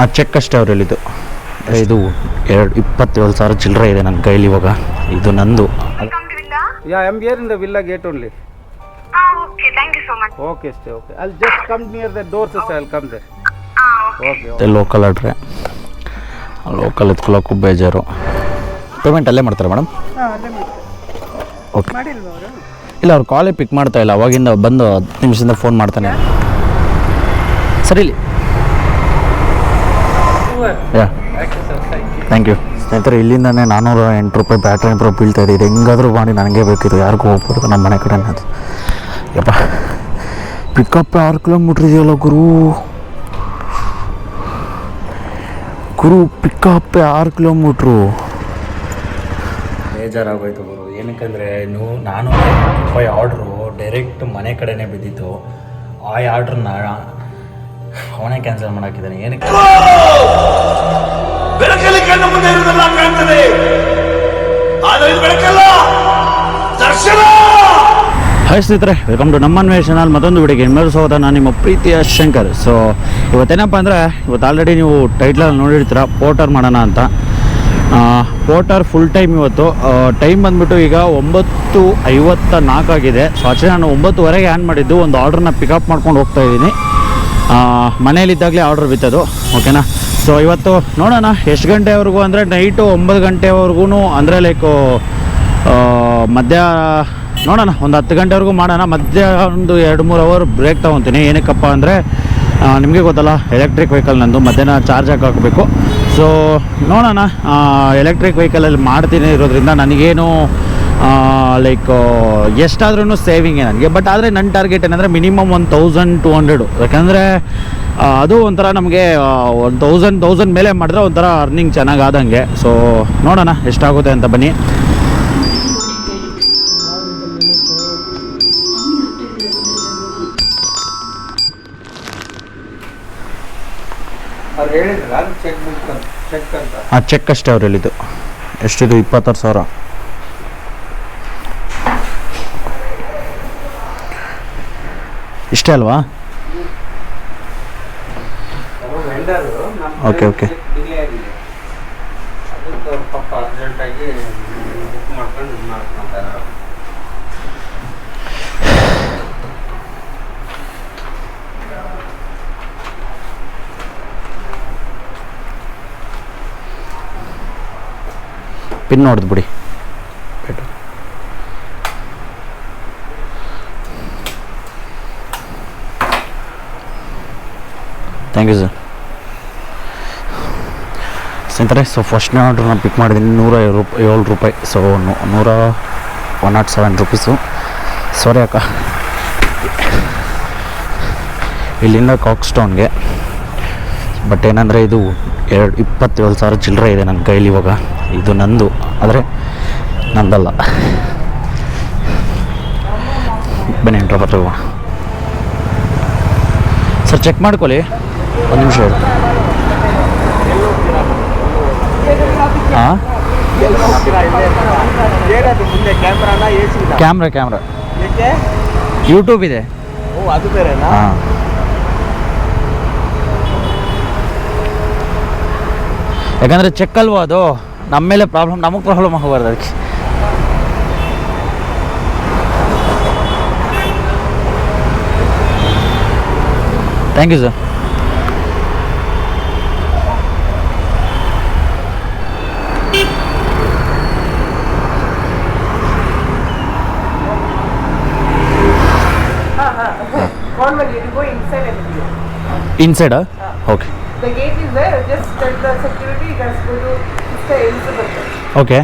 ಆ ಚೆಕ್ ಅಷ್ಟೇ ಅವರಲ್ಲಿದ್ದು ಇದು ಎರಡು ಇಪ್ಪತ್ತೇಳು ಸಾವಿರ ಚಿಲ್ಲರೆ ಇದೆ ನನ್ನ ಕೈಲಿ ಇವಾಗ. ಇದು ನಂದು. Yeah M ಗೇರಿಂದ villa gate only okay stay okay ಅಲ್ಲಿ just come near the doors ಅಲ್ಲಿ come there okay local ಅಡ್ರೆ local ಎತ್ಕೊಳ್ಳೋಕು ಬೇಜಾರು. ಪೇಮೆಂಟ್ ಅಲ್ಲೇ ಮಾಡ್ತಾರೆ ಮೇಡಮ್ ಓಕೆ ಇಲ್ಲ ಅವ್ರು ಕಾಲೇ ಪಿಕ್ ಮಾಡ್ತಾ ಇಲ್ಲ. ಅವಾಗಿಂದ ಬಂದು ಹತ್ತು ನಿಮಿಷದಿಂದ ಫೋನ್ ಮಾಡ್ತಾನೆ. ಸರಿ ಇಲ್ಲಿ. ಯಾ ಥ್ಯಾಂಕ್ ಯು ಸ್ನೇಹಿತರೆ, ಇಲ್ಲಿಂದನೇ ನಾನ್ನೂರ ಎಂಟು ರೂಪಾಯಿ ಬ್ಯಾಟ್ರಿ ಇಂಪ್ರೂವ್ ಬೀಳ್ತಾ ಇದೆ. ಇದು ಹೆಂಗಾದರೂ ಮಾಡಿ ನನಗೆ ಬೇಕಿತ್ತು ಯಾರಿಗೂ ಹೋಗ್ಬಾರ್ದು, ನಮ್ಮ ಮನೆ ಕಡೆ ಅದು. ಯಪ್ಪ. ಪಿಕಪ್ ಆರು ಕಿಲೋಮೀಟ್ರ್ ಇದೆಯಲ್ಲ ಗುರು? ಗುರು ಪಿಕಪ್ ಆರು ಕಿಲೋಮೀಟ್ರು ಬೇಜಾರಾಗೋಯ್ತು ಗುರು. ಏನಕ್ಕಂದರೆ, ಇನ್ನು ನಾನು ರೂಪಾಯಿ ಆರ್ಡ್ರು ಡೈರೆಕ್ಟ್ ಮನೆ ಕಡೆನೇ ಬಿದ್ದಿತ್ತು. ಆ ಆರ್ಡ್ರನ್ನ ಅವನೇ ಕ್ಯಾನ್ಸಲ್ ಮಾಡಾಕಿದ್ದಾನೆ. ಏನಕ್ಕೆ? ಬೆಳಕಲ್ಲಿ ಕಣ್ಣ ಮುಂದೆ ಇರುವುದೆಲ್ಲ ಕಾಣ್ತದೆ. ಆದರೆ ಇದು ಬೆಳಕಲ್ಲ. ದರ್ಶನ! ಹಾಯ್ ಸ್ನೇಹಿತರೆ ವೆಲ್ಕಮ್ ಟು ನಮ್ಮ ಚಾನಲ್ ಮತ್ತೊಂದು ವಿಡಿಯೋಗೆ ನಿಮ್ಮೆಲ್ಲರೂ ಸ್ವಾಗತ. ನಾನು ನಿಮ್ಮ ಪ್ರೀತಿಯ ಶಂಕರ್. ಸೊ ಇವತ್ತೇನಪ್ಪ ಅಂದರೆ ಇವತ್ತು ಆಲ್ರೆಡಿ ನೀವು ಟೈಟ್ಲಲ್ಲಿ ನೋಡಿರ್ತೀರ ಪೋಟರ್ ಮಾಡೋಣ ಅಂತ. ಪೋಟರ್ ಫುಲ್ ಟೈಮ್ ಇವತ್ತು. ಟೈಮ್ ಬಂದ್ಬಿಟ್ಟು ಈಗ ಒಂಬತ್ತು ಐವತ್ತ ನಾಲ್ಕಾಗಿದೆ ಸೊ ಆಚೆ ನಾನು ಒಂಬತ್ತುವರೆಗೆ ಆ್ಯನ್ ಮಾಡಿದ್ದು ಒಂದು ಆರ್ಡ್ರನ್ನ ಪಿಕಪ್ ಮಾಡ್ಕೊಂಡು ಹೋಗ್ತಾ ಇದ್ದೀನಿ. ಮನೇಲಿದ್ದಾಗಲೇ ಆರ್ಡ್ರ್ ಬಿತ್ತದು ಓಕೆನಾ ಸೊ ಇವತ್ತು ನೋಡೋಣ, ಎಷ್ಟು ಗಂಟೆವರೆಗೂ ಅಂದರೆ ನೈಟು ಒಂಬತ್ತು ಗಂಟೆವರೆಗೂ ಅಂದರೆ ಲೈಕ್ ಮಧ್ಯ, ನೋಡೋಣ, ಒಂದು ಹತ್ತು ಗಂಟೆವರೆಗೂ ಮಾಡೋಣ. ಮಧ್ಯ ಒಂದು ಎರಡು ಮೂರು ಅವರ್ ಬ್ರೇಕ್ ತೊಗೊತೀನಿ. ಏನಕ್ಕಪ್ಪ ಅಂದರೆ ನಿಮಗೆ ಗೊತ್ತಲ್ಲ ಎಲೆಕ್ಟ್ರಿಕ್ ವೆಹಿಕಲ್ ನಂದು, ಮಧ್ಯಾಹ್ನ ಚಾರ್ಜ್ ಹಾಕಬೇಕು. ಸೊ ನೋಡೋಣ ಎಲೆಕ್ಟ್ರಿಕ್ ವೆಹಿಕಲಲ್ಲಿ ಮಾಡ್ತೀನಿ ಇರೋದ್ರಿಂದ ನನಗೇನು ಲೈಕ್ ಎಷ್ಟಾದ್ರೂ ಸೇವಿಂಗೇ ನನಗೆ. ಬಟ್ ಆದರೆ ನನ್ನ ಟಾರ್ಗೆಟ್ ಏನಂದರೆ minimum one thousand two hundred ಯಾಕಂದರೆ ಅದು ಒಂಥರ ನಮಗೆ ಒಂದು ತೌಸಂಡ್ ತೌಸಂಡ್ ಮೇಲೆ ಮಾಡಿದ್ರೆ ಒಂಥರ ಅರ್ನಿಂಗ್ ಚೆನ್ನಾಗಿ ಆದಂಗೆ ಸೊ ನೋಡೋಣ ಎಷ್ಟಾಗುತ್ತೆ ಅಂತ ಬನ್ನಿ. ಚೆಕ್ ಅಷ್ಟೇ ಅವ್ರು ಹೇಳಿದ್ದು. ಎಷ್ಟಿದು? ಇಪ್ಪತ್ತಾರು ಸಾವಿರ ಇಷ್ಟೇ ಅಲ್ವಾ ವೆಂಡರು Okay, okay. ಡಿಲೇ ಆಗಿದೆ ಅದಕ್ಕೆ ಅವ್ರು ಪಾಪ ಅರ್ಜೆಂಟಾಗಿ ಬುಕ್ ಮಾಡ್ಕೊಂಡು ಓಕೆ ಓಕೆ ಪಿನ್ ನೋಡ್ದು ಬಿಡಿ ಥ್ಯಾಂಕ್ ಯು ಸರ್ ಸ್ನೇಹಿತರೆ ಸೊ ಫಸ್ಟ್ನೇ ಆರ್ಡ್ರನ್ನ ಪಿಕ್ ಮಾಡಿದ್ದೀನಿ ನೂರ ರೂಪಾಯಿ ಏಳು ರೂಪಾಯಿ. ಸೊ ನೂರ one nought seven rupees sorry ಅಕ್ಕ. ಇಲ್ಲಿಂದ ಕಾಕ್ ಸ್ಟೋನ್ಗೆ ಬಟ್ ಏನಂದರೆ, ಇದು ಎರಡು ಇಪ್ಪತ್ತೇಳು ಸಾವಿರ ಚಿಲ್ಲರೆ ಇದೆ ನನ್ನ ಕೈಲಿ ಇವಾಗ. ಇದು ನಂದು. ಆದರೆ, ನಂದಲ್ಲ. ಬನ್ನಿ ಎಂಟ್ರ ಸರ್ ಚೆಕ್ ಮಾಡ್ಕೊಳ್ಳಿ. ಒಂದು ನಿಮಿಷ ಹೇಳಿ ಹಾಂ ಏನದು ಮುಂದೆ ಕ್ಯಾಮ್ರಾನ A C camera camera YouTube ಇದೆ. ಅದು ಬೇರೆನಾ? ಯಾಕಂದರೆ ಚೆಕ್ ಅಲ್ವಾ ಅದು? ನಮ್ಮ ಮೇಲೆ ಪ್ರಾಬ್ಲಮ್ ನಮಗೆ ಪ್ರಾಬ್ಲಮ್ ಆಗಬಾರ್ದು ಅದಕ್ಕೆ. Thank you sir ಇನ್ಸೈಡಾ okay The gate is there. Just tell the security. Just go to Mr. Elizabeth. Okay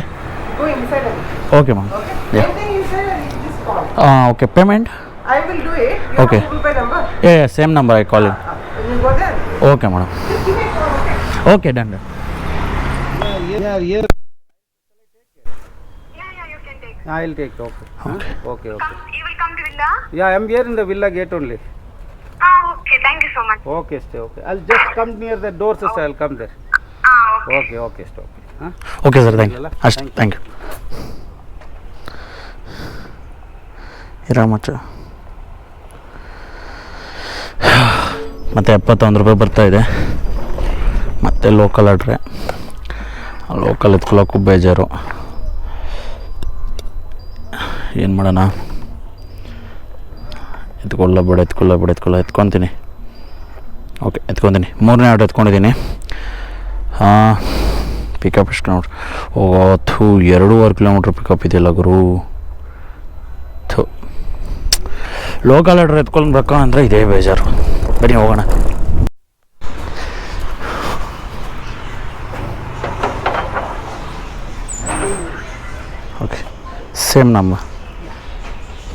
Go inside and okay ma'am okay. Yeah. Anything inside and you just call. Okay payment I will do it. You Okay. have Google Pay number. ಏ same number I call Uh, when you go there, okay madam just give me a call. Okay. Okay done done Yeah, yeah, you can take. I will take okay okay okay Come, you will come to Villa? Yeah I am here in the villa gate only Ah, Okay thank you so much okay stay okay ಅಲ್ just come near the doors sir I will come there okay okay stay okay okay sir thank you ಅಷ್ಟೇ thank you ಇರಾಮಚ್ಚ ಮತ್ತು ಎಪ್ಪತ್ತೊಂದು ರೂಪಾಯಿ ಬರ್ತಾ ಇದೆ. ಮತ್ತೆ local ಆಡ್ರೆ local ಎತ್ಕೊಳ್ಳೋಕ್ಕೂ ಬೇಜಾರು. ಏನು ಮಾಡೋಣ? ಎತ್ಕೊಳ್ಳ ಬಿಡ ಎತ್ಕೊಳ್ಳ ಬಿಡ ಎತ್ಕೊಳ್ಳ ಓಕೆ ಎತ್ಕೊತೀನಿ ಮೂರನೇ ಆರ್ಡ್ರ್ ಎತ್ಕೊಂಡಿದ್ದೀನಿ ಹಾಂ ಪಿಕಪ್ ಎಷ್ಟು ನೋಡ್ರಿ ಓ ಥೂ ಎರಡೂವರೆ ಕಿಲೋಮೀಟ್ರ್ ಪಿಕಪ್ ಇದೆಯಲ್ಲ ಗುರು ಥೂ ಲೋಕಲ್ ಆರ್ಡ್ರ್ ಎತ್ಕೊಂಡು ಬರ್ಕೊ ಅಂದರೆ ಇದೇ ಬೇಜಾರು ಬನ್ನಿ ಹೋಗೋಣ okay same number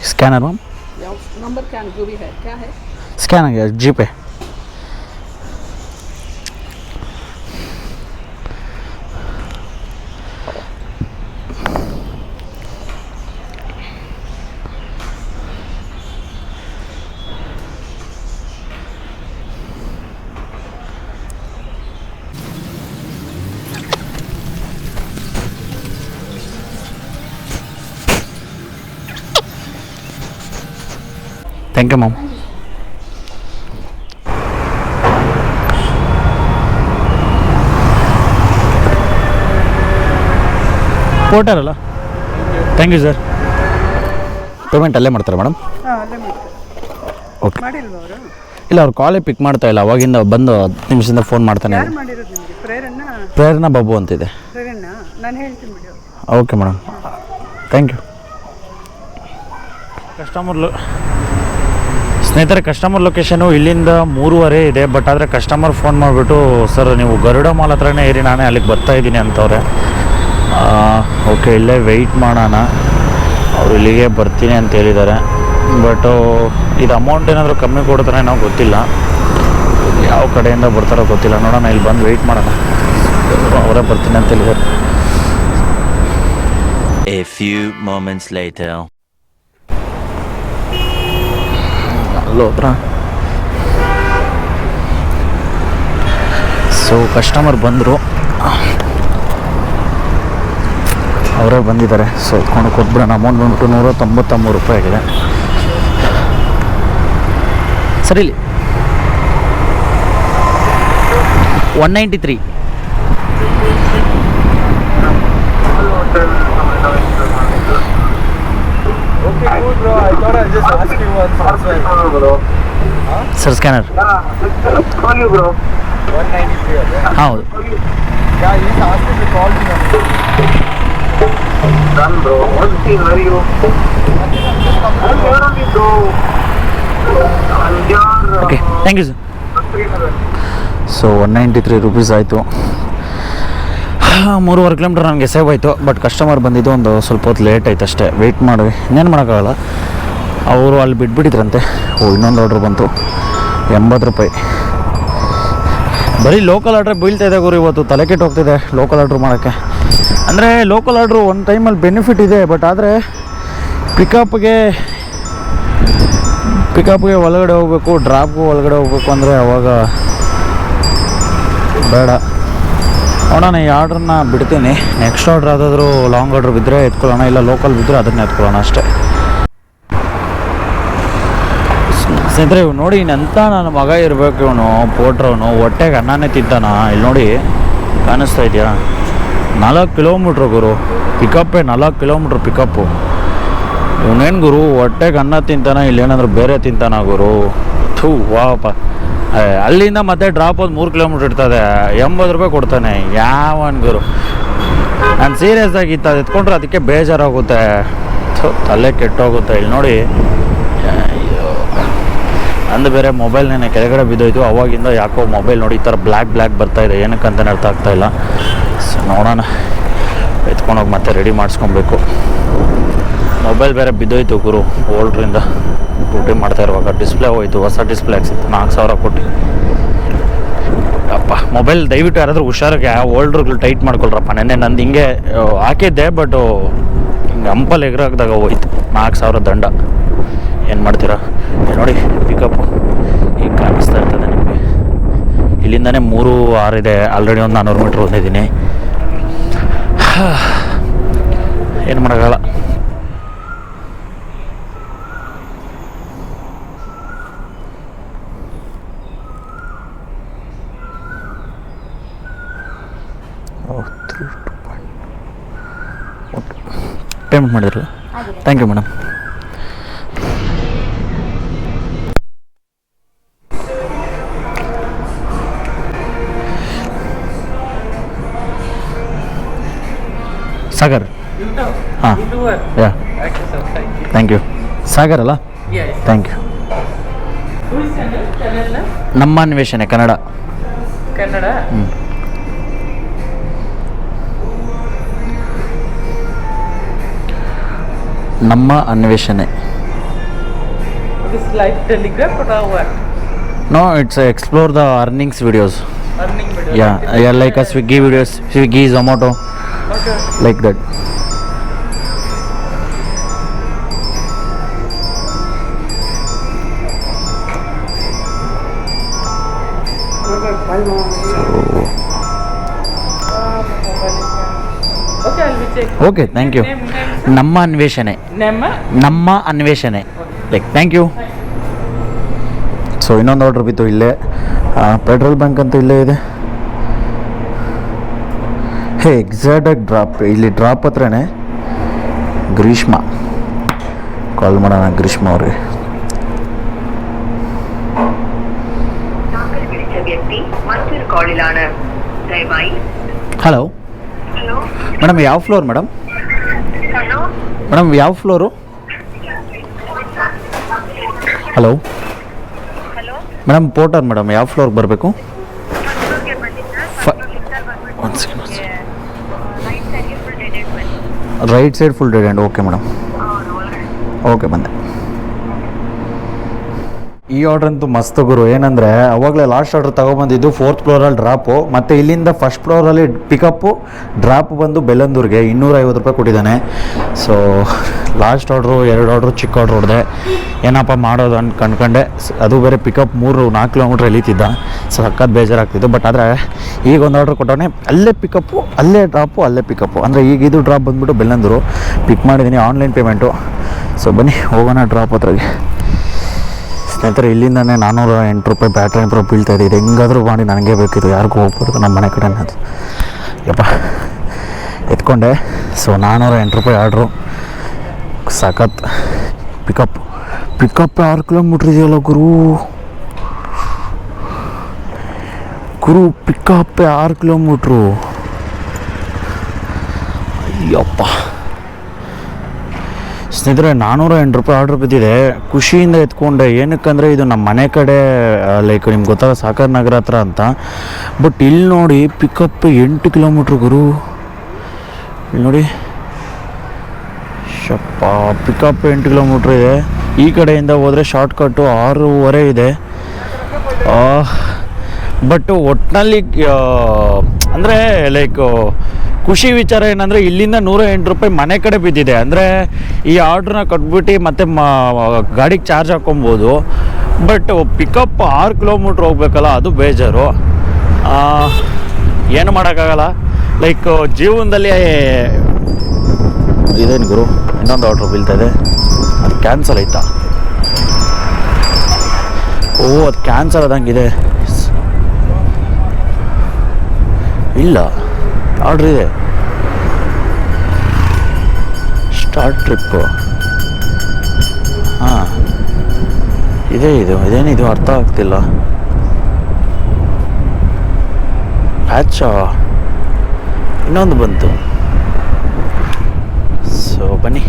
scanner ma'am number क्या जो भी है क्या है स्कैन आ गया जी पे ಥ್ಯಾಂಕ್ ಯು ಮ್ಯಾಮ್ ಪೋರ್ಟರಲ್ಲ ಥ್ಯಾಂಕ್ ಯು ಸರ್ ಪೇಮೆಂಟ್ ಅಲ್ಲೇ ಮಾಡ್ತಾರೆ ಮೇಡಮ್ ಓಕೆ ಇಲ್ಲ ಅವ್ರು ಕಾಲೇ ಪಿಕ್ ಮಾಡ್ತಾ ಇಲ್ಲ. ಅವಾಗಿಂದ ಬಂದು ಹತ್ತು ನಿಮಿಷದಿಂದ ಫೋನ್ ಮಾಡ್ತಾನೆ ಪ್ರೇರಣಾ? ಬಾಬು ಅಂತಿದೆ ಓಕೆ ಮೇಡಮ್ ಥ್ಯಾಂಕ್ ಯು ಕಸ್ಟಮರ್ಲು ಸ್ನೇಹಿತರೆ ಕಸ್ಟಮರ್ ಲೊಕೇಶನು ಇಲ್ಲಿಂದ ಮೂರುವರೆ ಇದೆ ಬಟ್ ಆದರೆ ಕಸ್ಟಮರ್ ಫೋನ್ ಮಾಡಿಬಿಟ್ಟು ಸರ್ ನೀವು ಗರುಡ ಮಾಲ್ ಹತ್ರನೇ ಇರಿ, ನಾನೇ ಅಲ್ಲಿಗೆ ಬರ್ತಾ ಇದ್ದೀನಿ ಅಂತವ್ರೆ. ಓಕೆ ಇಲ್ಲೇ ವೆಯ್ಟ್ ಮಾಡೋಣ. ಅವ್ರು ಇಲ್ಲಿಗೆ ಬರ್ತೀನಿ ಅಂತ ಹೇಳಿದ್ದಾರೆ. ಬಟ್ಟು ಇದು ಅಮೌಂಟ್ ಏನಾದರೂ ಕಮ್ಮಿ ಕೊಡ್ತಾರೆ ನಾವು ಗೊತ್ತಿಲ್ಲ. ಯಾವ ಕಡೆಯಿಂದ ಬರ್ತಾರೋ ಗೊತ್ತಿಲ್ಲ. ನೋಡೋಣ, ಇಲ್ಲಿ ಬಂದು ವೆಯ್ಟ್ ಮಾಡೋಣ. ಅವರೇ ಬರ್ತೀನಿ ಅಂತ ಹೇಳಿದ್ದಾರೆ. A few moments later. ಅಲ್ಲೋ ಹತ್ರ ಸೊ ಕಸ್ಟಮರ್ ಬಂದರು. ಅವರೇ ಬಂದಿದ್ದಾರೆ. ಸೊ ಕೊಂಡು ಕೊಟ್ಬಿಡೋಣ ಅಮೌಂಟ್ ಬಂದ್ಬಿಟ್ಟು ನೂರ ತೊಂಬತ್ತ ರೂಪಾಯಿ ಆಗಿದೆ. ಸರಿ one ninety three I'm scanner ಹೌದು okay thank you sir. So one ninety three rupees ಆಯಿತು. ಮೂರುವರೆ ಕಿಲೋಮೀಟ್ರ್ ನನಗೆ ಸೇವ್ ಆಯಿತು ಬಟ್ ಕಸ್ಟಮರ್ ಬಂದಿದ್ದು ಒಂದು ಸ್ವಲ್ಪ ಹೊತ್ತು ಲೇಟ್ ಆಯ್ತು ಅಷ್ಟೇ. ವೆಯ್ಟ್ ಮಾಡಿ ಇನ್ನೇನು ಮಾಡೋಕ್ಕಾಗಲ್ಲ. ಅವರು ಅಲ್ಲಿ ಬಿಟ್ಬಿಟ್ಟಿದ್ರಂತೆ. ಓ, ಇನ್ನೊಂದು ಆರ್ಡ್ರ್ ಬಂತು. ಎಂಬತ್ತು ರೂಪಾಯಿ. ಬರೀ ಲೋಕಲ್ ಆರ್ಡ್ರ್ ಬೀಳ್ತಾ ಇದೆ ಗುರು ಇವತ್ತು. ತಲೆ ಕೆಟ್ಟು ಹೋಗ್ತಿದೆ ಲೋಕಲ್ ಆರ್ಡ್ರ್ ಮಾಡೋಕ್ಕೆ. ಅಂದರೆ ಲೋಕಲ್ ಆರ್ಡ್ರು ಒಂದು ಟೈಮಲ್ಲಿ ಬೆನಿಫಿಟ್ ಇದೆ ಬಟ್ ಆದರೆ ಪಿಕಪ್ಗೆ ಪಿಕಪ್ಗೆ ಒಳಗಡೆ ಹೋಗ್ಬೇಕು ಡ್ರಾಪ್ಗೂ ಒಳಗಡೆ ಹೋಗ್ಬೇಕು ಅಂದರೆ ಅವಾಗ ಬೇಡ. ನೋಡೋಣ ಈ ಆರ್ಡ್ರನ್ನ ಬಿಡ್ತೀನಿ. ನೆಕ್ಸ್ಟ್ ಆರ್ಡ್ರ್ ಯಾವುದಾದ್ರೂ ಲಾಂಗ್ ಆರ್ಡ್ರ್ ಬಿದ್ದರೆ ಎತ್ಕೊಳ್ಳೋಣ, ಇಲ್ಲ ಲೋಕಲ್ ಬಿದ್ದರೆ ಅದನ್ನೇ ಎತ್ಕೊಳ್ಳೋಣ ಅಷ್ಟೇ. ಸ್ನೇಹಿತರೆ ಇವ್ ನೋಡಿ ಇನ್ನೆಂತ ನನ್ನ ಮಗ ಇರಬೇಕು ಇವನು ಪೋಟ್ರವನು ಹೊಟ್ಟೆಗೆ ಅನ್ನನೇ ತಿಂತಾನ. ಇಲ್ಲಿ ನೋಡಿ, ಕಾಣಿಸ್ತಾ ಇದೆಯಾ? ನಾಲ್ಕು ಕಿಲೋಮೀಟ್ರ್ ಗುರು. ಪಿಕಪ್ಪೇ ನಾಲ್ಕು ಕಿಲೋಮೀಟ್ರ್ ಪಿಕಪ್ಪು ಇವನೇನು ಗುರು, ಹೊಟ್ಟೆಗೆ ಅನ್ನ ತಿಂತಾನ ಇಲ್ಲೇನಾದ್ರೂ ಬೇರೆ ತಿಂತಾನ ಗುರು. ಥೂ ವಾಪ ಅಲ್ಲಿಂದ ಮತ್ತೆ ಡ್ರಾಪ್ ಒಂದು ಮೂರು ಕಿಲೋಮೀಟ್ರ್ ಇರ್ತದೆ. ಎಂಬತ್ತು ರೂಪಾಯಿ ಕೊಡ್ತಾನೆ. ಯಾವ ಗುರು. ನಾನು ಸೀರಿಯಸ್ ಆಗಿ ಇತ್ತು ಅದು ಎತ್ಕೊಂಡ್ರೆ ಅದಕ್ಕೆ ಬೇಜಾರಾಗುತ್ತೆ. ತಲೆ ಕೆಟ್ಟೋಗುತ್ತೆ. ಇಲ್ಲಿ ನೋಡಿ. ಅಂದು ಬೇರೆ ಮೊಬೈಲ್ ನೆನೆ ಕೆಳಗಡೆ ಬಿದ್ದೋಯ್ತು. ಅವಾಗಿಂದ ಯಾಕೋ ಮೊಬೈಲ್ ನೋಡಿ ಈ ಥರ ಬ್ಲ್ಯಾಕ್ ಬ್ಲ್ಯಾಕ್ ಇದೆ. ಏನಕ್ಕಂತ ಅರ್ಥ ಆಗ್ತಾ ಇಲ್ಲ. ಸೊ ನೋಡೋಣ. ಎತ್ಕೊಂಡೋಗಿ ಮತ್ತೆ ರೆಡಿ ಮಾಡಿಸ್ಕೊಬೇಕು. ಮೊಬೈಲ್ ಬೇರೆ ಬಿದ್ದೋಯ್ತು ಗುರು ಓಲ್ಡ್ರಿಂದ ಡ್ಯೂಟಿ ಮಾಡ್ತಾ ಇರುವಾಗ ಡಿಸ್ಪ್ಲೇ ಹೋಯ್ತು, ಹೊಸ ಡಿಸ್ಪ್ಲೇ ಹಾಕ್ಸಿತ್ತು, ನಾಲ್ಕು ಸಾವಿರ ಕೊಟ್ಟು. ಅಪ್ಪ, ಮೊಬೈಲ್ ದಯವಿಟ್ಟು ಯಾರಾದರೂ ಹುಷಾರಾಗಿ ಓಲ್ಡ್ರುಗಳು ಟೈಟ್ ಮಾಡ್ಕೊಳ್ರಪ್ಪ. ನೆನ್ನೆ ನಂದು ಹಿಂಗೆ ಹಾಕಿದ್ದೆ ಬಟ್ ಹಿಂಗೆ ಹಂಪಲ್ಲಿ ಎಗ್ರಾಕ್ದಾಗ ಹೋಯ್ತು. ನಾಲ್ಕು ಸಾವಿರ ದಂಡ. ಏನು ಮಾಡ್ತೀರಾ? ನೋಡಿ ಪಿಕಪ್ಪು ಈಗ ಕಾಣಿಸ್ತಾ ಇರ್ತದೆ ನಿಮಗೆ. ಇಲ್ಲಿಂದನೇ ಮೂರು ಆರಿದೆ ಆಲ್ರೆಡಿ ಒಂದು ನಾನ್ನೂರು ಮೀಟ್ರ್ ಬಂದಿದ್ದೀನಿ ಏನು ಮಾಡೋಕ್ಕಾಗಲ್ಲ. ಪೇಮೆಂಟ್ ಮಾಡಿದ್ರು ಥ್ಯಾಂಕ್ ಯು ಮೇಡಮ್ ಸಾಗರ್? ಹಾಂ. ಯಾ ಥ್ಯಾಂಕ್ ಯು ಸಾಗರ್ ಅಲ್ಲ? ಥ್ಯಾಂಕ್ ಯು ನಮ್ಮ ಅನ್ವೇಷಣೆ ಕನ್ನಡ. ಕನ್ನಡ? ನಮ್ಮ ಅನ್ವೇಷಣೆ This live telegraph or what? No it's explore the earnings videos Earning video. Yeah yeah like a Swiggy videos Swiggy Zomato Okay. Like that okay thank you ನಮ್ಮ ಅನ್ವೇಷಣೆ. ನಮ್ಮ? ಅನ್ವೇಷಣೆ. Like thank you so ಇನ್ನೊಂದು order ಬಿತ್ತು ಇಲ್ಲೇ. Petrol bunk ಅಂತೂ ಇಲ್ಲೇ ಇದೆ. ಹೇ ಎಕ್ಸಾಕ್ಟಾಗಿ ಡ್ರಾಪ್ ಇಲ್ಲಿ ಡ್ರಾಪ್ ಹತ್ರನೇ ಗ್ರೀಷ್ಮ ಕಾಲ್ ಮಾಡೋಣ ಗ್ರೀಷ್ಮ ಅವ್ರಿಗೆ. ಹಲೋ ಮೇಡಮ್ ಯಾವ ಫ್ಲೋರ್ ಮೇಡಮ್ ಮೇಡಮ್ ಯಾವ floor hello madam Porter madam ಯಾವ ಫ್ಲೋರ್ಗೆ ಬರಬೇಕು? ಒಂದು second right side full dead okay madam okay ಬಂದೆ. ಈ ಆರ್ಡ್ರ್ ಅಂತೂ ಮಸ್ತ್ ಗುರು. ಏನಂದರೆ, ಅವಾಗಲೇ ಲಾಸ್ಟ್ ಆರ್ಡ್ರ್ ತೊಗೊಬಂದಿದ್ದು ಫೋರ್ತ್ ಫ್ಲೋರಲ್ಲಿ ಡ್ರಾಪು ಮತ್ತು ಇಲ್ಲಿಂದ ಫಸ್ಟ್ ಫ್ಲೋರಲ್ಲಿ ಪಿಕಪ್ಪು ಡ್ರಾಪ್ ಬಂದು ಬೆಲ್ಲಂದೂರಿಗೆ ಇನ್ನೂರೈವತ್ತು ರೂಪಾಯಿ ಕೊಟ್ಟಿದ್ದಾನೆ. ಸೊ ಲಾಸ್ಟ್ ಆರ್ಡ್ರು ಎರಡು ಆರ್ಡ್ರು ಚಿಕ್ಕ ಆರ್ಡ್ರ್ ಹೊಡೆದೆ. ಏನಪ್ಪ ಮಾಡೋದು ಅಂತ ಕಂಡ್ಕೊಂಡೆ ಅದು ಬೇರೆ ಪಿಕಪ್ ಮೂರು, ನಾಲ್ಕು ಕಿಲೋಮೀಟ್ರ್ ಎಳೀತಿದ್ದ. ಸೊ ಸಕ್ಕತ್ ಬೇಜಾರಾಗ್ತಿತ್ತು. ಬಟ್ ಆದರೆ, ಈಗ ಒಂದು ಆರ್ಡ್ರ್ ಕೊಟ್ಟವನೆ ಅಲ್ಲೇ ಪಿಕಪ್ಪು ಅಲ್ಲೇ ಡ್ರಾಪು ಅಲ್ಲೇ ಪಿಕಪ್ಪು ಅಂದರೆ ಈಗ ಇದು ಡ್ರಾಪ್ ಬಂದುಬಿಟ್ಟು ಬೆಲ್ಲಂದೂರು ಪಿಕ್ ಮಾಡಿದ್ದೀನಿ ಆನ್ಲೈನ್ ಪೇಮೆಂಟು ಸೊ ಬನ್ನಿ, ಹೋಗೋಣ ಡ್ರಾಪ್ ಹತ್ರಗೆ. ಸ್ನೇಹಿತರೆ, ಇಲ್ಲಿಂದನೇ ನಾನ್ನೂರ ಎಂಟು ರೂಪಾಯಿ ಬ್ಯಾಟ್ರಿ ಎಂಟು ರೂಪಾಯಿ ಬೀಳ್ತಾ ಇದೆ ಇದು ಹೆಂಗಾದರೂ ಮಾಡಿ ನನಗೆ ಬೇಕಿತ್ತು. ಯಾರಿಗೂ ಹೋಗ್ಬಾರ್ದು. ನಮ್ಮ ಮನೆ ಕಡೆ ಅದು. ಯಪ್ಪ. ಎತ್ಕೊಂಡೆ. ಸೊ ನಾನ್ನೂರ ಎಂಟು ರೂಪಾಯಿ ಆರ್ಡ್ರು. ಸಖತ್. ಪಿಕಪ್ ಪಿಕಪ್ ಆರು ಕಿಲೋಮೀಟ್ರ್ ಇದೆಯಲ್ಲ ಗುರು? ಗುರು ಪಿಕಪ್ ಆರು ಕಿಲೋಮೀಟ್ರು ಅಯ್ಯಪ್ಪ. ಸ್ನೇಹಿತರೆ ನಾನ್ನೂರ ಎಂಟು ರೂಪಾಯಿ ಆರ್ಡ್ರ್ ಬಿದ್ದಿದೆ. ಖುಷಿಯಿಂದ ಎತ್ಕೊಂಡೆ. ಏನಕ್ಕಂದರೆ, ಇದು ನಮ್ಮ ಮನೆ ಕಡೆ ಲೈಕ್ ನಿಮ್ಗೆ ಗೊತ್ತಾಗ ಸಾಕರ್ ನಗರ ಹತ್ರ ಅಂತ. ಬಟ್ ಇಲ್ಲಿ ನೋಡಿ ಪಿಕಪ್ ಎಂಟು ಕಿಲೋಮೀಟ್ರ್ ಗುರು. ಇಲ್ಲಿ ನೋಡಿ. ಶಪ್ಪ ಪಿಕಪ್ ಎಂಟು ಕಿಲೋಮೀಟ್ರ್ ಇದೆ. ಈ ಕಡೆಯಿಂದ ಹೋದರೆ ಶಾರ್ಟ್ಕಟ್ಟು ಆರೂವರೆ ಇದೆ. ಬಟ್ ಒಟ್ಟಿನಲ್ಲಿ ಅಂದರೆ ಲೈಕ್ ಖುಷಿ ವಿಚಾರ ಏನಂದರೆ ಇಲ್ಲಿಂದ ನೂರ ಎಂಟು ರೂಪಾಯಿ ಮನೆ ಕಡೆ ಬಿದ್ದಿದೆ. ಅಂದರೆ ಈ ಆರ್ಡ್ರನ್ನ ಕೊಟ್ಬಿಟ್ಟು ಮತ್ತೆ ಗಾಡಿಗೆ ಚಾರ್ಜ್ ಹಾಕೊಬೋದು. ಬಟ್ ಪಿಕಪ್ ಆರು ಕಿಲೋಮೀಟ್ರ್ ಹೋಗ್ಬೇಕಲ್ಲ, ಅದು ಬೇಜಾರು. ಏನು ಮಾಡೋಕ್ಕಾಗಲ್ಲ. ಲೈಕ್ ಜೀವನದಲ್ಲಿ, ಇದೇನು ಗುರು, ಇನ್ನೊಂದು ಆರ್ಡ್ರ್ ಬೀಳ್ತಾ ಇದೆ. ಅದು ಕ್ಯಾನ್ಸಲ್ ಆಯ್ತಾ? ಓ, ಅದು ಕ್ಯಾನ್ಸಲ್ ಆದಂಗಿದೆ. ಇಲ್ಲ. ಆರ್ಡ್ರ್ ಸ್ಟಾರ್ಟ್ ಟ್ರಿಪ್ಪು ಹಾಂ. ಇದೇ ಇದು. ಇದೇನಿದು ಅರ್ಥ ಆಗ್ತಿಲ್ಲ. ಪ್ಯಾಚ ಇನ್ನೊಂದು ಬಂತು. ಸೊ ಬನ್ನಿ.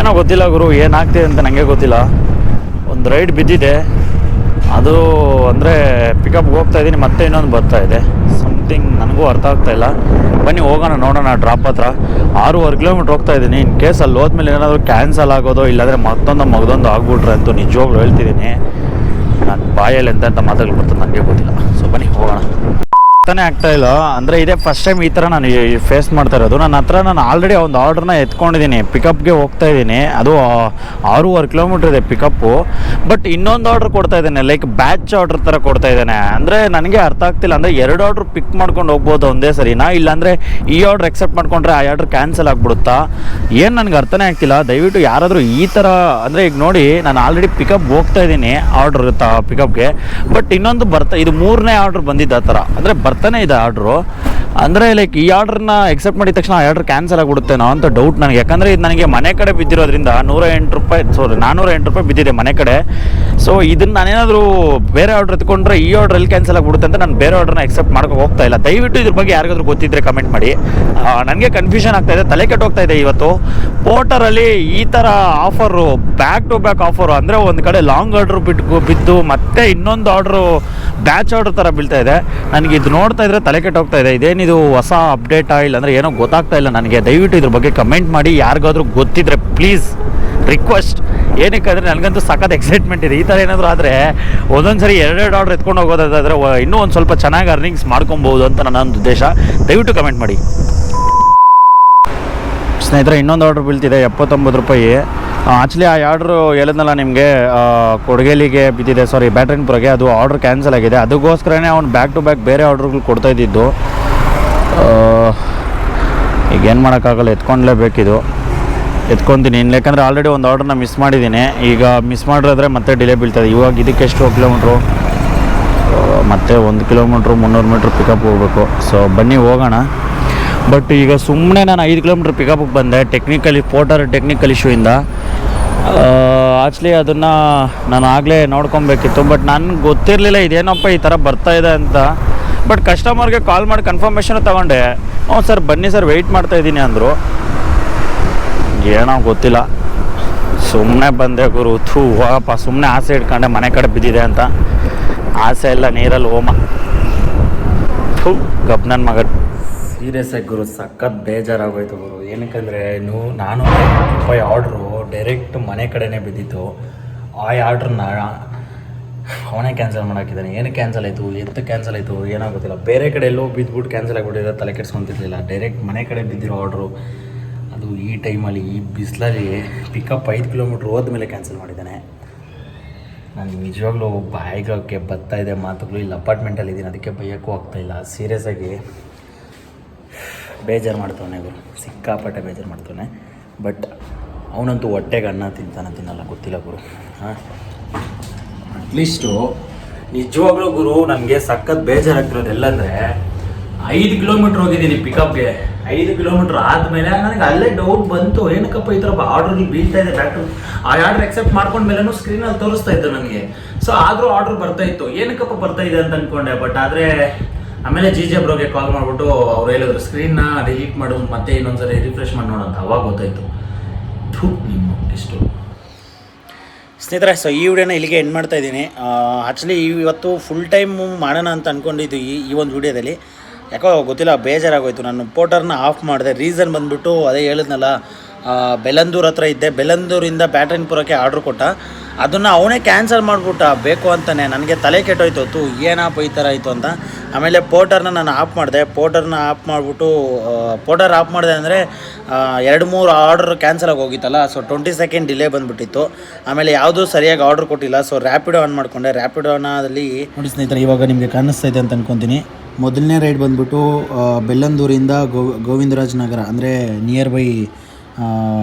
ಏನೋ ಗೊತ್ತಿಲ್ಲ ಗುರು ಏನಾಗ್ತಿದೆ ಅಂತ ನನಗೆ ಗೊತ್ತಿಲ್ಲ. ಒಂದು ರೈಡ್ ಬಿದ್ದಿದೆ. ಅದು ಅಂದರೆ ಪಿಕಪ್ಗೆ ಹೋಗ್ತಾ ಇದ್ದೀನಿ, ಮತ್ತೆ ಇನ್ನೊಂದು ಬರ್ತಾ ಇದೆ. ಸಮಥಿಂಗ್ ನನಗೂ ಅರ್ಥ ಆಗ್ತಾ ಇಲ್ಲ. ಬನ್ನಿ ಹೋಗೋಣ, ನೋಡೋಣ ಡ್ರಾಪ್ ಹತ್ರ. ಆರೂವರೆ ಕಿಲೋಮೀಟ್ರ್ ಹೋಗ್ತಾ ಇದ್ದೀನಿ. ಇನ್ ಕೇಸ್ ಅಲ್ಲಿ ಹೋದ್ಮೇಲೆ ಏನಾದರೂ ಕ್ಯಾನ್ಸಲ್ ಆಗೋದೋ, ಇಲ್ಲಾಂದರೆ ಮತ್ತೊಂದು ಮಗದೊಂದು ಆಗ್ಬಿಟ್ರೆ ಅಂತೂ ನಿಜವಾಗ್ಲೂ ಹೇಳ್ತಿದ್ದೀನಿ. ನಾನು ಬಾಯಲ್ಲಿ ಎಂತೆಂಥ ಮಾತುಗಳು ಬರ್ತದೆ ನನಗೆ ಗೊತ್ತಿಲ್ಲ. ಸೊ ಬನ್ನಿ ಹೋಗೋಣ. ಅರ್ಥನೇ ಆಗ್ತಾ ಇಲ್ಲ. ಅಂದರೆ ಇದೇ ಫಸ್ಟ್ ಟೈಮ್ ಈ ಥರ ನಾನು ಫೇಸ್ ಮಾಡ್ತಾ ಇರೋದು. ನನ್ನ ಹತ್ರ ನಾನು ಆಲ್ರೆಡಿ ಒಂದು ಆರ್ಡ್ರನ್ನ ಎತ್ಕೊಂಡಿದ್ದೀನಿ. ಪಿಕಪ್ಗೆ ಹೋಗ್ತಾ ಇದ್ದೀನಿ. ಅದು ಆರೂವರೆ ಕಿಲೋಮೀಟ್ರ್ ಇದೆ ಪಿಕಪ್ಪು ಬಟ್ ಇನ್ನೊಂದು ಆರ್ಡ್ರ್ ಕೊಡ್ತಾ ಇದ್ದೇನೆ. ಲೈಕ್ ಬ್ಯಾಚ್ ಆರ್ಡ್ರ್ ಥರ ಕೊಡ್ತಾ ಇದ್ದೇನೆ. ಅಂದರೆ ನನಗೆ ಅರ್ಥ ಆಗ್ತಿಲ್ಲ. ಅಂದರೆ ಎರಡು ಆರ್ಡ್ರ್ ಪಿಕ್ ಮಾಡ್ಕೊಂಡು ಹೋಗ್ಬೋದು ಒಂದೇ ಸರಿನಾ? ಇಲ್ಲಾಂದರೆ ಈ ಆರ್ಡ್ರ್ ಎಕ್ಸೆಪ್ಟ್ ಮಾಡ್ಕೊಂಡ್ರೆ ಆ ಆರ್ಡ್ರ್ ಕ್ಯಾನ್ಸಲ್ ಆಗಿಬಿಡುತ್ತಾ? ಏನು ನನಗೆ ಅರ್ಥನೇ ಆಗ್ತಿಲ್ಲ. ದಯವಿಟ್ಟು ಯಾರಾದರೂ ಈ ಥರ ಅಂದರೆ ಈಗ ನೋಡಿ, ನಾನು ಆಲ್ರೆಡಿ ಪಿಕಪ್ ಹೋಗ್ತಾ ಇದ್ದೀನಿ ಆರ್ಡ್ರ್ ಪಿಕಪ್ಗೆ ಬಟ್ ಇನ್ನೊಂದು ಬರ್ತಾ, ಇದು ಮೂರನೇ ಆರ್ಡ್ರ್ ಬಂದಿದ್ದ ಆ ಥರ ಅಂದರೆ ಬರ್ತಾನೆ ಇದೆ ಆರ್ಡ್ರು. ಅಂದರೆ ಲೈಕ್ ಈ ಆರ್ಡ್ರನ್ನ ಎಕ್ಸೆಪ್ಟ್ ಮಾಡಿದ ತಕ್ಷಣ ಆ ಆರ್ಡ್ರ್ ಕ್ಯಾನ್ಸಲ್ ಆಗಿಬಿಡುತ್ತೇನೋ ಅಂತ ಡೌಟ್ ನನಗೆ. ಯಾಕಂದರೆ ಇದು ನನಗೆ ಮನೆ ಕಡೆ ಬಿದ್ದಿರೋದ್ರಿಂದ ನೂರ ಎಂಟು ರೂಪಾಯಿ ಸಾರಿ ನಾನ್ನೂರ ಎಂಟು ರೂಪಾಯಿ ಬಿದ್ದಿದೆ ಮನೆ ಕಡೆ. ಸೊ ಇದನ್ನು ನಾನೇನಾದರೂ ಬೇರೆ ಆರ್ಡ್ರ್ ಎತ್ಕೊಂಡ್ರೆ ಈ ಆರ್ಡ್ರಲ್ಲಿ ಕ್ಯಾನ್ಸಲ್ ಆಗಿಬಿಡುತ್ತೆ ಅಂತ ನಾನು ಬೇರೆ ಆರ್ಡ್ರನ್ನ ಎಕ್ಸೆಪ್ಟ್ ಮಾಡ್ಕೊ ಹೋಗ್ತಾ ಇಲ್ಲ. ದಯವಿಟ್ಟು ಇದ್ರ ಬಗ್ಗೆ ಯಾರಿಗಾದ್ರೂ ಗೊತ್ತಿದ್ರೆ ಕಮೆಂಟ್ ಮಾಡಿ. ನನಗೆ ಕನ್ಫ್ಯೂಷನ್ ಆಗ್ತಾ ಇದೆ, ತಲೆ ಕೆಟ್ಟು ಹೋಗ್ತಾ ಇದೆ ಇವತ್ತು. ಪೋರ್ಟರಲ್ಲಿ ಈ ಥರ offer back to back offer ಅಂದರೆ ಒಂದು ಕಡೆ ಲಾಂಗ್ ಆರ್ಡ್ರ್ ಬಿಟ್ಟು ಬಿದ್ದು ಮತ್ತೆ ಇನ್ನೊಂದು ಆರ್ಡ್ರು ಬ್ಯಾಚ್ ಆರ್ಡ್ರ್ ಥರ ಬೀಳ್ತಾ ಇದೆ. ನನಗೆ ಇದು ನೋಡ್ತಾ ಇದ್ರೆ ತಲೆ ಕೆಟ್ಟು ಹೋಗ್ತಾ ಇದೆ. ಇದೇನಿದು ಹೊಸ ಅಪ್ಡೇಟಾ ಇಲ್ಲ ಅಂದರೆ ಏನೋ ಗೊತ್ತಾಗ್ತಾ ಇಲ್ಲ ನನಗೆ. ದಯವಿಟ್ಟು ಇದ್ರ ಬಗ್ಗೆ ಕಮೆಂಟ್ ಮಾಡಿ. ಯಾರಿಗಾದ್ರೂ ಗೊತ್ತಿದ್ರೆ ಪ್ಲೀಸ್ ರಿಕ್ವೆಸ್ಟ್ ಏನಕ್ಕೆ ಅಂದರೆ ನನಗಂತೂ ಸಖತ್ ಎಕ್ಸೈಟ್ಮೆಂಟ್ ಇದೆ. ಈ ಥರ ಏನಾದರೂ ಆದರೆ ಒಂದೊಂದು ಸರಿ ಎರಡೆರಡು ಆರ್ಡರ್ ಎತ್ಕೊಂಡು ಹೋಗೋದಾದ್ರೆ ಇನ್ನೂ ಒಂದು ಸ್ವಲ್ಪ ಚೆನ್ನಾಗಿ ಅರ್ನಿಂಗ್ಸ್ ಮಾಡ್ಕೊಬೋದು ಅಂತ ನನ್ನ ಒಂದು ಉದ್ದೇಶ. ದಯವಿಟ್ಟು ಕಮೆಂಟ್ ಮಾಡಿ. ಸ್ನೇಹಿತರೆ ಇನ್ನೊಂದು ಆರ್ಡ್ರ್ ಬೀಳ್ತಿದೆ ಎಪ್ಪತ್ತೊಂಬತ್ತು ರೂಪಾಯಿ. ಆ್ಯಕ್ಚುಲಿ ಆ ಆರ್ಡ್ರು ಹೇಳಿದ್ನಲ್ಲ ನಿಮಗೆ ಕೊಡಗೇಲಿಗೆ ಬಿದ್ದಿದೆ ಸಾರಿ ಬ್ಯಾಟ್ರಿನ್ಪುರಗೆ ಅದು ಆರ್ಡ್ರ್ ಕ್ಯಾನ್ಸಲ್ ಆಗಿದೆ. ಅದಕ್ಕೋಸ್ಕರನೇ ಅವ್ನು ಬ್ಯಾಕ್ ಟು ಬ್ಯಾಕ್ ಬೇರೆ ಆರ್ಡ್ರ್ಗಳು ಕೊಡ್ತಾ ಇದ್ದಿದ್ದು. ಆ, ಈಗ ಏನು ಮಾಡೋಕ್ಕಾಗಲ್ಲ ಎತ್ಕೊಂಡ್ಲೇಬೇಕಿದು. ಎತ್ಕೊತೀನಿ. ಯಾಕಂದರೆ ಆಲ್ರೆಡಿ ಒಂದು ಆರ್ಡರ್ನ ಮಿಸ್ ಮಾಡಿದ್ದೀನಿ. ಈಗ ಮಿಸ್ ಮಾಡಿದ್ರೆ ಮತ್ತೆ ಡಿಲೇ ಬೀಳ್ತದೆ. ಇವಾಗ ಇದಕ್ಕೆ ಎಷ್ಟು ಕಿಲೋಮೀಟ್ರು ಮತ್ತೆ ಒಂದು ಕಿಲೋಮೀಟ್ರು ಮುನ್ನೂರು ಮೀಟ್ರ್ ಪಿಕಪ್ ಹೋಗಬೇಕು. ಸೊ ಬನ್ನಿ ಹೋಗೋಣ. ಬಟ್ ಈಗ ಸುಮ್ಮನೆ ನಾನು ಐದು ಕಿಲೋಮೀಟ್ರ್ ಪಿಕಪ್ಗೆ ಬಂದೆ ಟೆಕ್ನಿಕಲಿ ಪೋರ್ಟರ್ ಟೆಕ್ನಿಕಲ್ ಇಶ್ಯೂಯಿಂದ ಆ್ಯಕ್ಚುಲಿ ಅದನ್ನು ನಾನು ಆಗಲೇ ನೋಡ್ಕೊಬೇಕಿತ್ತು. ಬಟ್ ನನಗೆ ಗೊತ್ತಿರಲಿಲ್ಲ ಇದೇನಪ್ಪ ಈ ಥರ ಬರ್ತಾ ಇದೆ ಅಂತ. ಬಟ್ ಕಸ್ಟಮರ್ಗೆ ಕಾಲ್ ಮಾಡಿ ಕನ್ಫರ್ಮೇಷನ್ ತೊಗೊಂಡೆ. ಹ್ಞೂ ಸರ್, ಬನ್ನಿ ಸರ್ ವೆಯ್ಟ್ ಮಾಡ್ತಾ ಇದ್ದೀನಿ ಅಂದರು. ಏನೋ ಗೊತ್ತಿಲ್ಲ. ಸುಮ್ಮನೆ ಬಂದೆ ಗುರು. ಥೂ, ಹೋಗಪ್ಪ. ಸುಮ್ಮನೆ ಆಸೆ ಇಟ್ಕೊಂಡೆ ಮನೆ ಕಡೆ ಬಿದ್ದಿದೆ ಅಂತ. ಆಸೆ ಎಲ್ಲ ನೀರಲ್ಲಿ ಹೋಮ. ಥೂ ಗಬ್ ಮಗ. ಸೀರಿಯಸ್ ಆಗಿ ಗುರು, ಸಖತ್ ಬೇಜಾರಾಗೋಯ್ತು ಗುರು. ಏನಕ್ಕಂದರೆ ನೀವು ನಾನು ರೂಪಾಯಿ ಆರ್ಡ್ರು ಡೈರೆಕ್ಟ್ ಮನೆ ಕಡೆನೇ ಬಿದ್ದಿತ್ತು. ಆ ಆರ್ಡ್ರನ್ನ ಅವನೇ ಕ್ಯಾನ್ಸಲ್ ಮಾಡಾಕಿದ್ದಾನೆ. ಏನು ಕ್ಯಾನ್ಸಲ್ ಆಯಿತು? ಎತ್ತು ಕ್ಯಾನ್ಸಲ್ ಆಯಿತು? ಏನೋ ಗೊತ್ತಿಲ್ಲ. ಬೇರೆ ಕಡೆ ಎಲ್ಲೋ ಬಿದ್ದುಬಿಟ್ಟು ಕ್ಯಾನ್ಸಲ್ ಆಗಿಬಿಟ್ಟಿದೆ, ತಲೆ ಕೆಡಿಸ್ಕೊಂತಿರ್ಲಿಲ್ಲ. ಡೈರೆಕ್ಟ್ ಮನೆ ಕಡೆ ಬಿದ್ದಿರೋ ಆರ್ಡ್ರು. ಅದು ಈ ಟೈಮಲ್ಲಿ ಈ ಬಿಸಿಲಲ್ಲಿ ಪಿಕಪ್ ಐದು ಕಿಲೋಮೀಟ್ರ್ ಹೋದ್ಮೇಲೆ ಕ್ಯಾನ್ಸಲ್ ಮಾಡಿದ್ದಾನೆ. ನಾನು ನಿಜವಾಗ್ಲೂ ಬಾಯಿಗೆ ಬರ್ತಾ ಇದೆ ಮಾತುಗಳು ಇಲ್ಲಿ ಅಪಾರ್ಟ್ಮೆಂಟಲ್ಲಿ ಇದ್ದೀನಿ. ಅದಕ್ಕೆ ಬೈಯೋಕ್ಕೂ ಆಗ್ತಾಯಿಲ್ಲ ಸೀರಿಯಸ್ ಆಗಿ ಬೇಜಾರು ಮಾಡ್ತವನೆ ಗುರು ಸಿಕ್ಕಾಪಟ್ಟೆ ಬೇಜಾರು ಮಾಡ್ತವನೆ. ಬಟ್ ಅವನಂತೂ ಹೊಟ್ಟೆಗೆ ಅನ್ನ ತಿಂತಾನೆ ತಿನ್ನಲ್ಲ ಗೊತ್ತಿಲ್ಲ ಗುರು. ಹಾಂ? ಅಟ್ಲೀಸ್ಟು ನಿಜವಾಗ್ಲೂ ಗುರು, ನನಗೆ ಸಖತ್ ಬೇಜಾರಾಗ್ತಿರೋದು ಎಲ್ಲಂದರೆ ಐದು ಕಿಲೋಮೀಟ್ರ್ ಹೋಗಿದ್ದೀನಿ ಪಿಕಪ್ಗೆ ಐದು ಕಿಲೋಮೀಟ್ರ್ ಆದಮೇಲೆ ನನಗೆ ಅಲ್ಲೇ ಡೌಟ್ ಬಂತು. ಏನಕ್ಕಪ್ಪ ಈ ಥರ ಆರ್ಡ್ರ್ ಬೀಳ್ತಾ ಇದೆ? ಬ್ಯಾಕ್ ಆ ಆರ್ಡ್ರ್ ಎಕ್ಸೆಪ್ಟ್ ಮಾಡ್ಕೊಂಡ್ಮೇಲೆ ಸ್ಕ್ರೀನಲ್ಲಿ ತೋರಿಸ್ತಾ ಇತ್ತು ನನಗೆ. ಸೊ ಆದರೂ ಆರ್ಡ್ರ್ ಬರ್ತಾ ಇತ್ತು. ಏನಕ್ಕಪ್ಪ ಬರ್ತಾ ಇದೆ ಅಂತ ಅಂದ್ಕೊಂಡೆ ಬಟ್ ಆದರೆ, ಆಮೇಲೆ ಜಿ ಜೆ ಬ್ರೋಗೆ ಕಾಲ್ ಮಾಡಿಬಿಟ್ಟು ಅವ್ರು ಹೇಳಿದ್ರು ಸ್ಕ್ರೀನ್ನ ಡಿಲೀಟ್ ಮಾಡು, ಮತ್ತೆ ಇನ್ನೊಂದ್ಸರಿ ರಿಫ್ರೆಶ್ ಮಾಡಿ ನೋಡೋಂತ ಅವಾಗ ಗೊತ್ತಾಯಿತು. ನಿಮ್ಮ ಇಷ್ಟು. ಸ್ನೇಹಿತರೆ ಸೊ ಈ ವಿಡಿಯೋನ ಇಲ್ಲಿಗೆ ಎಂಡ್ ಮಾಡ್ತಾ ಇದ್ದೀನಿ. ಆ್ಯಕ್ಚುಲಿ ಇವತ್ತು ಫುಲ್ ಟೈಮು ಮಾಡೋಣ ಅಂತ ಅಂದ್ಕೊಂಡಿದ್ದು ಈ ಈ ಒಂದು ವಿಡಿಯೋದಲ್ಲಿ. ಯಾಕೋ ಗೊತ್ತಿಲ್ಲ, ಬೇಜಾರಾಗೋಯ್ತು. ನಾನು ಪೋಟರ್ನ ಆಫ್ ಮಾಡಿದೆ. ರೀಸನ್ ಬಂದುಬಿಟ್ಟು ಅದೇ ಹೇಳಿದ್ನಲ್ಲ ಬೆಲಂದೂರ್ ಹತ್ರ ಇದ್ದೆ. ಬೆಲಂದೂರಿಂದ ಬ್ಯಾಟ್ರಿನ್ಪುರಕ್ಕೆ ಆರ್ಡ್ರ್ ಕೊಟ್ಟ. ಅದನ್ನು ಅವನೇ ಕ್ಯಾನ್ಸಲ್ ಮಾಡಿಬಿಟ್ಟ. ಬೇಕು ಅಂತಲೇ ನನಗೆ ತಲೆ ಕೆಟ್ಟೋಯ್ತು. ತು ಏನಪ್ಪ ಈ ಥರ ಆಯಿತು ಅಂತ. ಆಮೇಲೆ ಪೋಟರ್ನ ನಾನು ಆಫ್ ಮಾಡಿದೆ. ಪೋಟರ್ನ ಆಫ್ ಮಾಡಿಬಿಟ್ಟು ಪೋಟರ್ ಆಫ್ ಮಾಡಿದೆ ಅಂದರೆ ಎರಡು ಮೂರು ಆರ್ಡ್ರ್ ಕ್ಯಾನ್ಸಲ್ ಆಗಿ ಹೋಗಿತ್ತಲ್ಲ. ಸೊ, ಟ್ವೆಂಟಿ ಸೆಕೆಂಡ್ ಡಿಲೇ ಬಂದುಬಿಟ್ಟಿತ್ತು. ಆಮೇಲೆ ಯಾವುದೂ ಸರಿಯಾಗಿ ಆರ್ಡ್ರ್ ಕೊಟ್ಟಿಲ್ಲ. ಸೊ ರ್ಯಾಪಿಡೋ ಆನ್ ಮಾಡಿಕೊಂಡೆ. ರ್ಯಾಪಿಡೋನಲ್ಲಿ ನೋಡಿ ಸ್ನೇಹಿತರೆ, ಇವಾಗ ನಿಮಗೆ ಕಾಣಿಸ್ತಾ ಇದೆ ಅಂತ ಅನ್ಕೊತೀನಿ. ಮೊದಲನೇ ರೈಡ್ ಬಂದ್ಬಿಟ್ಟು ಆ, ಬೆಲ್ಲಂದೂರಿಂದ ಗೋ ಗೋವಿಂದರಾಜ್ ನಗರ ಅಂದರೆ ನಿಯರ್ ಬೈ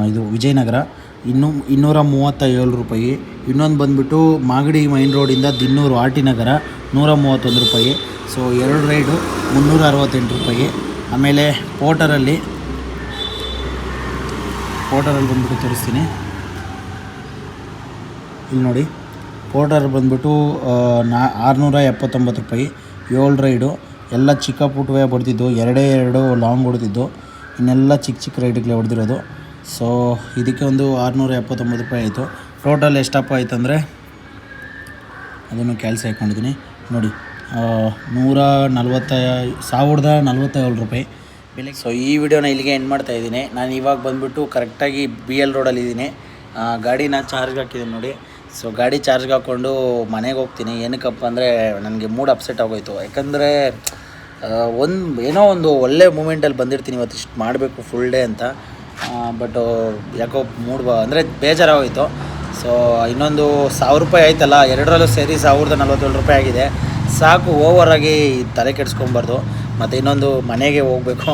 ಇದು ವಿಜಯನಗರ ಇನ್ನೂ ಇನ್ನೂರ ಮೂವತ್ತ ಏಳು ರೂಪಾಯಿ. ಇನ್ನೊಂದು ಬಂದುಬಿಟ್ಟು ಮಾಗಡಿ ಮೈನ್ ರೋಡಿಂದ ದಿನ್ನೂರು ಆರ್ ಟಿ ನಗರ ನೂರ ಮೂವತ್ತೊಂದು ರೂಪಾಯಿ. ಸೊ ಎರಡು ರೈಡು ಮುನ್ನೂರ ಅರವತ್ತೆಂಟು ರೂಪಾಯಿ. ಆಮೇಲೆ ಪೋಟರಲ್ಲಿ ಪೋಟರಲ್ಲಿ ಬಂದುಬಿಟ್ಟು ತೋರಿಸ್ತೀನಿ. ಇಲ್ಲಿ ನೋಡಿ ಪೋರ್ಟರ್ ಬಂದ್ಬಿಟ್ಟು ನಾ ಆರುನೂರ ಎಪ್ಪತ್ತೊಂಬತ್ತು ರೂಪಾಯಿ. ಏಳು ರೈಡು. ಎಲ್ಲ ಚಿಕ್ಕ ಪುಟ್ಟವೇ ಹೊಡೆದಿದ್ದು ಎರಡೇ ಎರಡು ಲಾಂಗ್ ಹೊಡೆದಿದ್ದು ಇನ್ನೆಲ್ಲ ಚಿಕ್ಕ ಚಿಕ್ಕ ರೈಡ್ಗಳೇ ಹೊಡೆದಿರೋದು ಸೊ ಇದಕ್ಕೆ ಒಂದು ಆರುನೂರ ಎಪ್ಪತ್ತೊಂಬತ್ತು ರೂಪಾಯಿ ಆಯಿತು. ಟೋಟಲ್ ಎಷ್ಟಪ್ಪ ಆಯ್ತು ಅಂದರೆ, ಅದನ್ನು ಕೆಲಸ ಹಾಕ್ಕೊಂಡಿದ್ದೀನಿ ನೋಡಿ ನೂರ ನಲ್ವತ್ತ, ಸಾವಿರದ ನಲ್ವತ್ತೇಳು ರೂಪಾಯಿ. ಬೆಲೆ ಸೊ ಈ ವಿಡಿಯೋನ ಇಲ್ಲಿಗೆ ಎಂಡ್ ಮಾಡ್ತಾ ಇದ್ದೀನಿ. ನಾನು ಇವಾಗ ಬಂದುಬಿಟ್ಟು ಕರೆಕ್ಟಾಗಿ ಬಿ ಎಲ್ ರೋಡಲ್ಲಿ ಇದ್ದೀನಿ. ಗಾಡಿನ ಚಾರ್ಜ್ ಹಾಕಿದ್ದೀನಿ ನೋಡಿ. ಸೊ ಗಾಡಿ ಚಾರ್ಜ್ಗೆ ಹಾಕ್ಕೊಂಡು ಮನೆಗೆ ಹೋಗ್ತೀನಿ. ಏನಕ್ಕಪ್ಪ ಅಂದರೆ ನನಗೆ ಮೂಡ್ ಅಪ್ಸೆಟ್ ಆಗೋಯ್ತು. ಯಾಕಂದರೆ ಒಂದು ಏನೋ ಒಂದು ಒಳ್ಳೆ ಮೂಮೆಂಟಲ್ಲಿ ಬಂದಿರ್ತೀನಿ. ಇವತ್ತು ಇಷ್ಟು ಮಾಡಬೇಕು ಫುಲ್ ಡೇ ಅಂತ. ಬಟ್ ಯಾಕೋ ಮೂಡ್ ಬ, ಅಂದರೆ ಬೇಜಾರಾಗೋಯಿತು. ಸೊ ಇನ್ನೊಂದು ಸಾವಿರ ರೂಪಾಯಿ ಆಯ್ತಲ್ಲ. ಎರಡರಲ್ಲೂ ಸೇರಿ ಸಾವಿರದ ನಲ್ವತ್ತೇಳು ರೂಪಾಯಿ ಆಗಿದೆ. ಸಾಕು ಓವರಾಗಿ ತಲೆ ಕೆಡಿಸ್ಕೊಬಾರ್ದು. ಮತ್ತು ಇನ್ನೊಂದು ಮನೆಗೆ ಹೋಗಬೇಕು.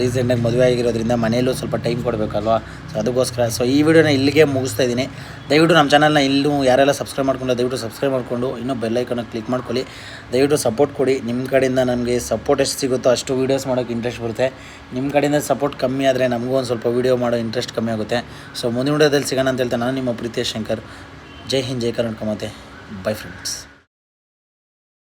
ರೀಸೆಂಟಾಗಿ ಮದುವೆ ಆಗಿರೋದ್ರಿಂದ ಮನೆಯಲ್ಲೂ ಸ್ವಲ್ಪ ಟೈಮ್ ಕೊಡಬೇಕಲ್ವಾ? ಸೊ ಅದಕ್ಕೋಸ್ಕರ ಸೊ ಈ ವಿಡಿಯೋನ ಇಲ್ಲಿಗೆ ಮುಗಿಸ್ತಾ ಇದ್ದೀನಿ. ದಯವಿಟ್ಟು ನಮ್ಮ ಚಾನಲ್ನ ಇಲ್ಲೂ ಯಾರೆಲ್ಲ ಸಬ್ಸ್ಕ್ರೈಬ್ ಮಾಡ್ಕೊಂಡು ದಯವಿಟ್ಟು ಸಬ್ಸ್ಕ್ರೈಬ್ ಮಾಡಿಕೊಂಡು ಇನ್ನೂ ಬೆಲ್ಲೈಕನ್ನ ಕ್ಲಿಕ್ ಮಾಡ್ಕೊಳ್ಳಿ. ದಯವಿಟ್ಟು ಸಪೋರ್ಟ್ ಕೊಡಿ. ನಿಮ್ಮ ಕಡೆಯಿಂದ ನಮಗೆ ಸಪೋರ್ಟ್ ಎಷ್ಟು ಸಿಗುತ್ತೋ ಅಷ್ಟು ವೀಡಿಯೋಸ್ ಮಾಡೋಕ್ಕೆ ಇಂಟ್ರೆಸ್ಟ್ ಬರುತ್ತೆ. ನಿಮ್ಮ ಕಡೆಯಿಂದ ಸಪೋರ್ಟ್ ಕಮ್ಮಿ ಆದರೆ ನಮಗೂ ಒಂದು ಸ್ವಲ್ಪ ವೀಡಿಯೋ ಮಾಡೋ ಇಂಟ್ರೆಸ್ಟ್ ಕಮ್ಮಿ ಆಗುತ್ತೆ. ಸೊ ಮುಂದಿನ ವಿಡಿಯೋದಲ್ಲಿ ಸಿಗೋಣ ಅಂತ ಹೇಳ್ತಾ ನಾನು ನಿಮ್ಮ ಪ್ರೀತಿಯ ಶಂಕರ್. ಜೈ ಹಿಂದ್, ಜೈ ಕರ್ನಾಟಕ ಮಾತೆ. By friends